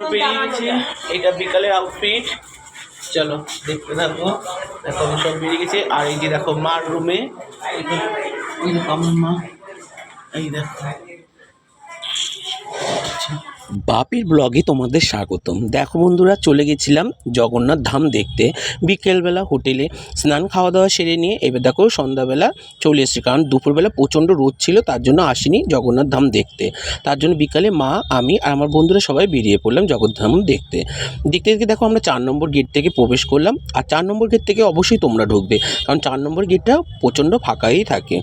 বেরিয়ে গেছি। এটা বিকালের আউটফিট চলো দেখতে থাকব দেখো আমি সব বেরিয়ে গেছে। আর এই যে দেখো মার রুমে দেখো আমার মা এই দেখো। বাপির ব্লগে তোমাদের স্বাগতম। দেখো বন্ধুরা, চলে গেছিলাম জগন্নাথ ধাম দেখতে। বিকেলবেলা হোটেলে স্নান খাওয়া দাওয়া সেরে নিয়ে এবার দেখো সন্ধ্যাবেলা চলে এসেছি, কারণ দুপুরবেলা প্রচণ্ড রোদ ছিল, তার জন্য আসিনি জগন্নাথ ধাম দেখতে। তার জন্য বিকালে মা, আমি আর আমার বন্ধুরা সবাই বেরিয়ে পড়লাম জগন্নাথ দেখতে। দেখতে দেখতে দেখো আমরা চার নম্বর গেট থেকে প্রবেশ করলাম, আর চার নম্বর গেট থেকে অবশ্যই তোমরা ঢুকবে, কারণ চার নম্বর গেটটা প্রচণ্ড ফাঁকাই থাকে।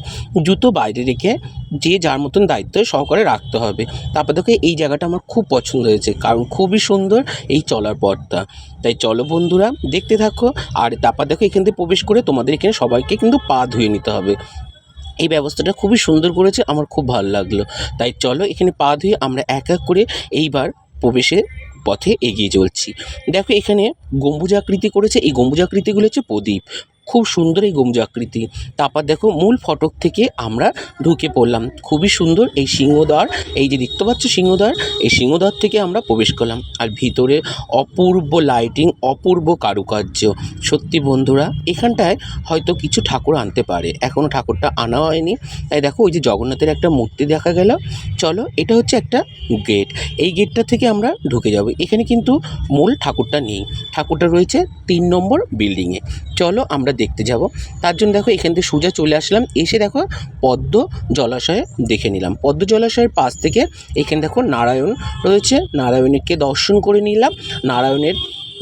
জুতো বাইরে রেখে যে যার মতন দায়িত্ব সহকারে রাখতে হবে। তারপর দেখো, এই জায়গাটা আমার খুব পছন্দ হয়েছে, কারণ খুবই সুন্দর এই চলার পথটা। তাই চলো বন্ধুরা, দেখতে থাকো, আর তারপর দেখো, এখান থেকে প্রবেশ করে তোমাদের এখানে সবাইকে কিন্তু পা ধুয়ে নিতে হবে। এই ব্যবস্থাটা খুবই সুন্দর করেছে, আমার খুব ভালো লাগল। তাই চলো, এখানে পা ধুয়ে আমরা এক এক করে এইবার প্রবেশের পথে এগিয়ে চলছি। দেখো, এখানে গম্বুজাকৃতি করেছে, এই গম্বুজাকৃতিগুলো হচ্ছে প্রদীপ। খুব সুন্দর এই গম্বুজাকৃতি তারপর দেখো মূল ফটক থেকে আমরা ঢুকে পড়লাম। খুবই সুন্দর এই সিংহদ্বার, এই যে দেখতে পাচ্ছ সিংহদ্বার, এই সিংহদ্বার থেকে আমরা প্রবেশ করলাম। আর ভিতরে অপূর্ব লাইটিং অপূর্ব কারুকার্য। সত্যি বন্ধুরা, এখানটায় হয়তো কিছু ঠাকুর আনতে পারে। এখনও ঠাকুরটা আনা হয়নি। তাই দেখো, ওই যে জগন্নাথের একটা মূর্তি দেখা গেল। চলো, এটা হচ্ছে একটা গেট এই গেটটা থেকে আমরা ঢুকে যাব। এখানে কিন্তু মূল ঠাকুরটা নেই। ঠাকুরটা রয়েছে তিন নম্বর বিল্ডিংয়ে চলো, আমরা দেখতে যাব। তার জন্য দেখো এখান থেকে সোজা চলে আসলাম। এসে দেখো পদ্ম জলাশয়ে দেখে নিলাম। পদ্ম জলাশয়ের পাশ থেকে এখানে দেখো নারায়ণ রয়েছে। নারায়ণকে দর্শন করে নিলাম। নারায়ণের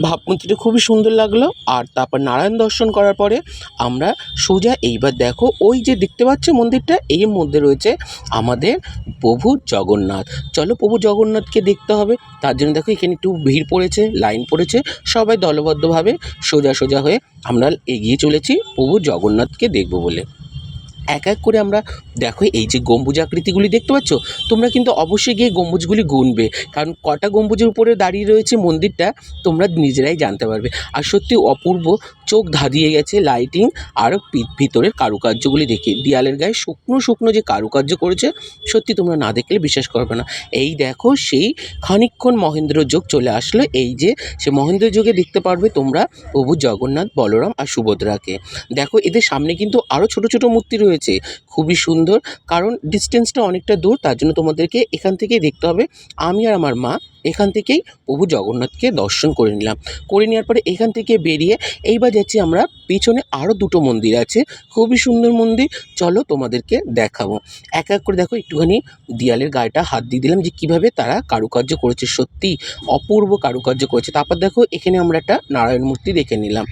ভাবমূর্তিটা খুবই সুন্দর লাগল। আর তারপর নারায়ণ দর্শন করার পরে আমরা সোজা এইবার দেখো, ওই যে দেখতে পাচ্ছ মন্দিরটা, এই মধ্যে রয়েছে আমাদের প্রভু জগন্নাথ। চলো প্রভু জগন্নাথকে দেখতে হবে। তার জন্য দেখো এখানে একটু ভিড় পড়েছে, লাইন পড়েছে। সবাই দলবদ্ধভাবে সোজা সোজা হয়ে আমরা এগিয়ে চলেছি, প্রভু জগন্নাথকে দেখব বলে। এক এক করে আমরা, দেখো এই যে গম্বুজ আকৃতিগুলি দেখতে পাচ্ছ? তোমরা কিন্তু অবশ্যই গিয়ে গম্বুজগুলি গুনবে। কারণ কটা গম্বুজের উপরে দাঁড়িয়ে রয়েছে মন্দিরটা, তোমরা নিজেরাই জানতে পারবে। আর সত্যি অপূর্ব চোখ ধাঁধিয়ে গেছে লাইটিং আর ভিতরের কারুকার্যগুলি দেখে। দেয়ালের গায়ে শুকনো শুকনো যে কারুকার্য করেছে, সত্যি তোমরা না দেখলে বিশ্বাস করবে না। এই দেখো সেই খানিকক্ষণ মহেন্দ্র যোগ চলে আসলো। এই যে সে মহেন্দ্র যোগে দেখতে পারবে তোমরা প্রভু জগন্নাথ, বলরাম আর সুভদ্রাকে। দেখো এদের সামনে কিন্তু আরও ছোট ছোট মূর্তি রয়েছে খুবই সুন্দর। কারণ ডিস্টেন্সটা অনেকটা দূর, তার জন্য তোমাদেরকে এখান থেকেই দেখতে হবে। আমি আর আমার মা এখান থেকেই প্রভু জগন্নাথকে দর্শন করে নিলাম। করে নেওয়ার পরে এখান থেকে বেরিয়ে এইবার যাচ্ছি আমরা, পিছনে আরও দুটো মন্দির আছে। খুবই সুন্দর মন্দির। চলো তোমাদেরকে দেখাবো। এক এক করে দেখো, একটুখানি দেয়ালের গায়েটা হাত দিয়ে দিলাম যে কীভাবে তারা কারুকার্য করেছে। সত্যি অপূর্ব কারুকার্য করেছে। তারপর দেখো, এখানে আমরা একটা নারায়ণ মূর্তি দেখে নিলাম।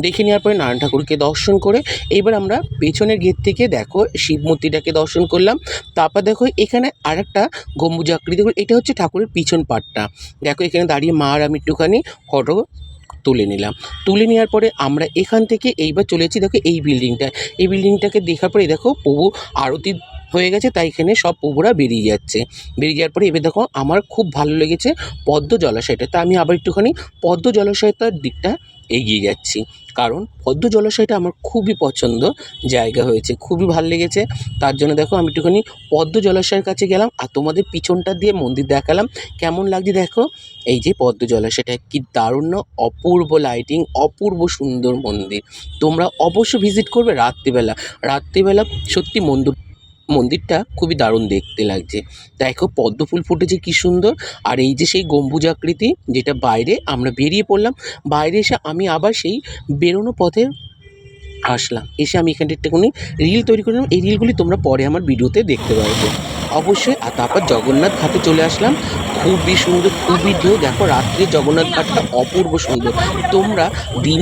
দেখে নেওয়ার পরে নারায়ণ ঠাকুরকে দর্শন করে এইবার আমরা পেছনের গেট থেকে দেখো, শিব মূর্তিটাকে দর্শন করলাম। তারপর দেখো, এখানে আরেকটা গম্বুজাকৃতি করে, এটা হচ্ছে ঠাকুরের পিছন পাটটা। দেখো, এখানে দাঁড়িয়ে মার আমি একটুখানি ফটো তুলে নিলাম। তুলে নেওয়ার পরে আমরা এখান থেকে এইবার চলে এসেছি দেখো, এই বিল্ডিংটা এই বিল্ডিংটাকে দেখার পরে দেখো, প্রভু আরতি হয়ে গেছে, তাই এখানে সব প্রভুরা বেরিয়ে যাচ্ছে। বেরিয়ে যাওয়ার পরে এবার দেখো, আমার খুব ভালো লেগেছে পদ্ম জলাশয়টা। তা আমি আবার একটুখানি পদ্ম জলাশয়টার দিকটা এগিয়ে যাচ্ছি। কারণ পদ্ম জলাশয়টা আমার খুবই পছন্দ জায়গা হয়েছে, খুবই ভালো লেগেছে। তার জন্য দেখো আমি একটুখানি পদ্ম জলাশয়ের কাছে গেলাম আর তোমাদের পিছনটা দিয়ে মন্দির দেখালাম। কেমন লাগছে দেখো? এই যে পদ্ম জলাশয়টা কি দারুণ না? অপূর্ব লাইটিং অপূর্ব সুন্দর মন্দির। তোমরা অবশ্যই ভিজিট করবে রাত্রিবেলা। রাত্রিবেলা সত্যি মন্দির মন্দিরটা খুবই দারুণ দেখতে লাগছে। দেখো পদ্ম ফুল ফুটেছে কি সুন্দর। আর এই যে সেই গম্বুজাকৃতি যেটা বাইরে আমরা বেরিয়ে পড়লাম, বাইরে এসে আমি আবার সেই বেরোনো পথে আসলাম। এসে আমি এখানটা একটুখানি রিল তৈরি করলাম এই রিলগুলি তোমরা পরে আমার ভিডিওতে দেখতে পারবে। অবশ্যই, আর তারপর জগন্নাথ ঘাটে চলে আসলাম। খুবই সুন্দর, খুবই ঢেউ। দেখো রাত্রে জগন্নাথ ঘাটটা অপূর্ব সুন্দর। তোমরা দিনে